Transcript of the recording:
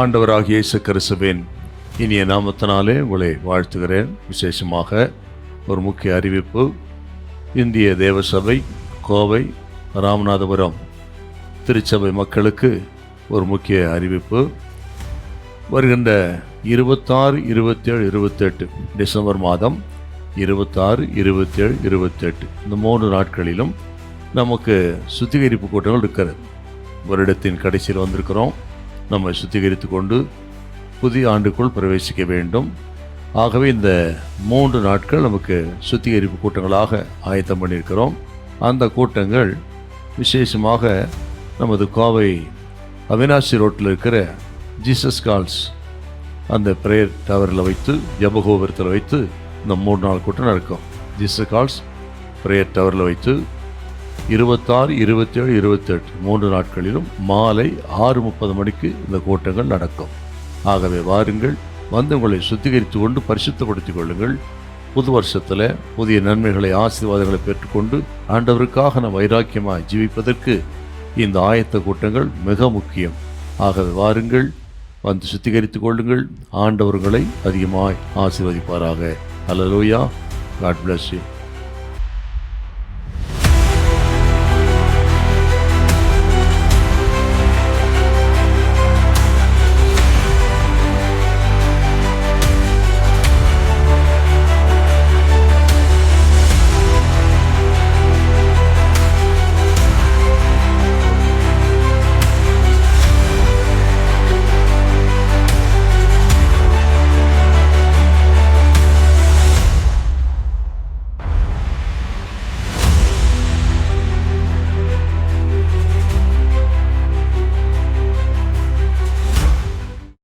ஆண்டவராக இயேசு கிறிஸ்துவின் இனிய நாமத்தினாலே உங்களை வாழ்த்துகிறேன். விசேஷமாக ஒரு முக்கிய அறிவிப்பு. இந்திய தேவசபை கோவை ராமநாதபுரம் திருச்சபை மக்களுக்கு ஒரு முக்கிய அறிவிப்பு. வருகின்ற இருபத்தாறு இருபத்தேழு இருபத்தெட்டு டிசம்பர் மாதம் இருபத்தாறு இருபத்தேழு இருபத்தெட்டு இந்த மூன்று நாட்களிலும் நமக்கு சுத்திகரிப்பு கூட்டங்கள் இருக்கிறது. வருடத்தின் கடைசியில் வந்திருக்கிறோம். நம்ம சுத்திகரித்து கொண்டு புதிய ஆண்டுக்குள் பிரவேசிக்க வேண்டும். ஆகவே இந்த மூன்று நாட்கள் நமக்கு சுத்திகரிப்பு கூட்டங்களாக ஆயத்தம் பண்ணியிருக்கிறோம். அந்த கூட்டங்கள் விசேஷமாக நமது கோவை அவினாசி ரோட்டில் இருக்கிற ஜீசஸ் கால்ஸ் அந்த ப்ரேயர் டவரில் வைத்து ஜபகோபுரத்தில் வைத்து இந்த மூணு நாள் கூட்டம் நடக்கும். ஜீசஸ் கால்ஸ் ப்ரேயர் டவரில் வைத்து இருபத்தாறு இருபத்தேழு இருபத்தெட்டு மூன்று நாட்களிலும் மாலை ஆறு முப்பது மணிக்கு இந்த கூட்டங்கள் நடக்கும். ஆகவே வாருங்கள் வந்து உங்களை சுத்திகரித்து கொண்டு பரிசுத்தப்படுத்திக் கொள்ளுங்கள். புது வருஷத்தில் புதிய நன்மைகளை ஆசீர்வாதங்களை பெற்றுக்கொண்டு ஆண்டவருக்காக நம் வைராக்கியமாய் ஜீவிப்பதற்கு இந்த ஆயத்த கூட்டங்கள் மிக முக்கியம். ஆகவே வாருங்கள் வந்து சுத்திகரித்துக் கொள்ளுங்கள். ஆண்டவர்களை அதிகமாய் ஆசீர்வதிப்பாராக. அல்லலூயா காட் பிளஸ் யூ